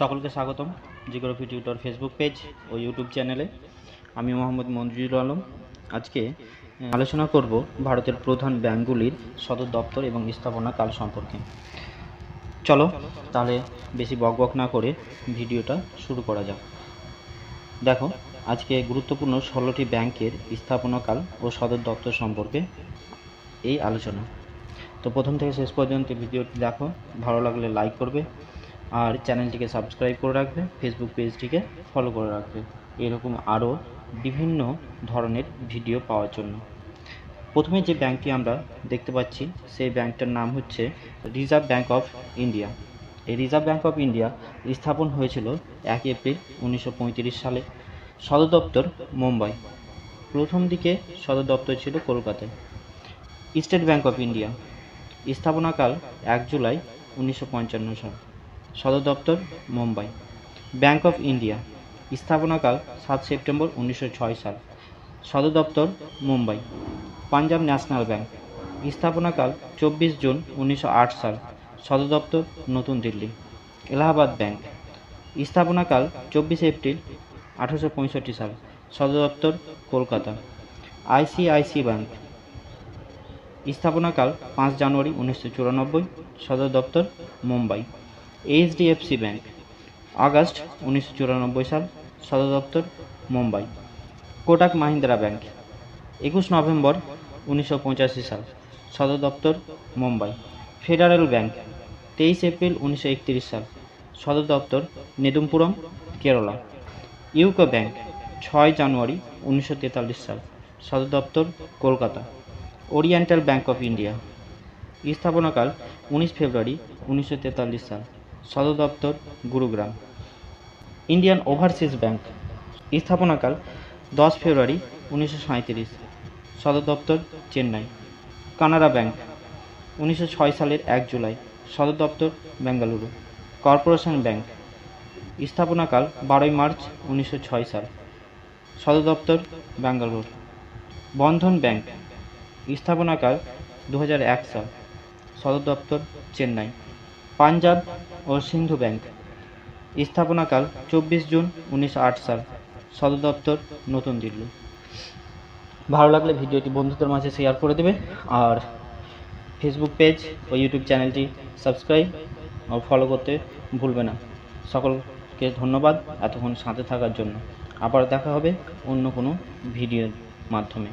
সকলকে স্বাগতম geography tutor Facebook page ও ইউটিউব চ্যানেলে। আমি মোহাম্মদ মঞ্জুরুল আলম। আজকে আলোচনা করব ভারতের প্রধান ব্যাংকগুলির সদর দপ্তর এবং স্থাপনা কাল সম্পর্কে। চলো তাহলে বেশি বকবক না করে ভিডিওটা শুরু করা যাক। দেখো, আজকে গুরুত্বপূর্ণ ষোলোটি ব্যাংকের স্থাপনাকাল ও সদর দপ্তর সম্পর্কে এই আলোচনা। তো প্রথম থেকে শেষ পর্যন্ত ভিডিওটি দেখো। ভালো লাগলে লাইক করবে। আর চ্যানেলটিকে সাবস্ক্রাইব করে রাখবে ফেসবুক পেজটিকে ফলো করে রাখবে। এরকম আরও বিভিন্ন ধরনের ভিডিও পাওয়ার জন্য। প্রথমে যে ব্যাংকটি আমরা দেখতে পাচ্ছি, সেই ব্যাংকটার নাম হচ্ছে রিজার্ভ ব্যাংক অফ ইন্ডিয়া এই রিজার্ভ ব্যাংক অফ ইন্ডিয়া স্থাপন হয়েছিল এক এপ্রিল উনিশশো পঁয়ত্রিশ সালে, সদর দপ্তর মুম্বাই। প্রথম দিকে সদর দপ্তর ছিল কলকাতায়। স্টেট ব্যাংক অফ ইন্ডিয়া স্থাপনাকাল এক জুলাই উনিশশো পঞ্চান্ন সাল। সদর দপ্তর, মুম্বাই। ব্যাংক অফ ইন্ডিয়া, স্থাপনাকাল সাত সেপ্টেম্বর উনিশশো ছয় সাল। সদর দপ্তর, মুম্বাই। Punjab National Bank. স্থাপনাকাল চব্বিশ জুন উনিশশো আট সাল। সদর দপ্তর, নতুন দিল্লি। এলাহাবাদ ব্যাংক। স্থাপনাকাল চব্বিশে এপ্রিল আঠারোশো পঁয়ষট্টি সাল। সদর দপ্তর, কলকাতা। ICICI bank. স্থাপনাকাল পাঁচ জানুয়ারি উনিশশো চুরানব্বই। সদর দপ্তর, মুম্বাই। এইচডিএফসি ব্যাংক, আগস্ট উনিশশো চুরানব্বই সাল, সদর দপ্তর, মুম্বাই। কোটাক মাহিন্দ্রা ব্যাংক, একুশ নভেম্বর উনিশশো পঁচাশি সাল, সদর দপ্তর, মুম্বাই। ফেডারেল ব্যাংক, তেইশ এপ্রিল উনিশশো একত্রিশ সাল, সদর দপ্তর, নেদুমপুরম, কেরালা। ইউকো ব্যাংক, ছয় জানুয়ারি উনিশশো তেতাল্লিশ সাল, সদর দপ্তর, Kolkata. Oriental Bank of India, স্থাপনাকাল উনিশ ফেব্রুয়ারি উনিশশো তেতাল্লিশ সাল। সদর দপ্তর, গুরুগ্রাম। Indian Overseas Bank. স্থাপনাকাল দশ ফেব্রুয়ারি উনিশশো সাঁইত্রিশ। সদর দপ্তর, চেন্নাই। কানাড়া ব্যাংক, উনিশশো ছয় সালের এক জুলাই। সদর দপ্তর, বেঙ্গালুরু। Corporation bank. স্থাপনাকাল বারোই মার্চ উনিশশো ছয় সাল। সদর দপ্তর ব্যাঙ্গালোর বন্ধন ব্যাংক। স্থাপনাকাল দু সাল। সদর দপ্তর, চেন্নাই। পাঞ্জাব ও সিন্ধু ব্যাংক। স্থাপনাকাল চব্বিশ জুন উনিশশো আট সাল। সদর দপ্তর নতুন দিল্লি। ভালো লাগলে ভিডিওটি বন্ধুদের মাঝে শেয়ার করে দেবে আর ফেসবুক পেজ ও ইউটিউব চ্যানেলটি সাবস্ক্রাইব ও ফলো করতে ভুলবে না। সকলকে ধন্যবাদ এতক্ষণ সাথে থাকার জন্য। আবার দেখা হবে অন্য কোনো ভিডিওর মাধ্যমে।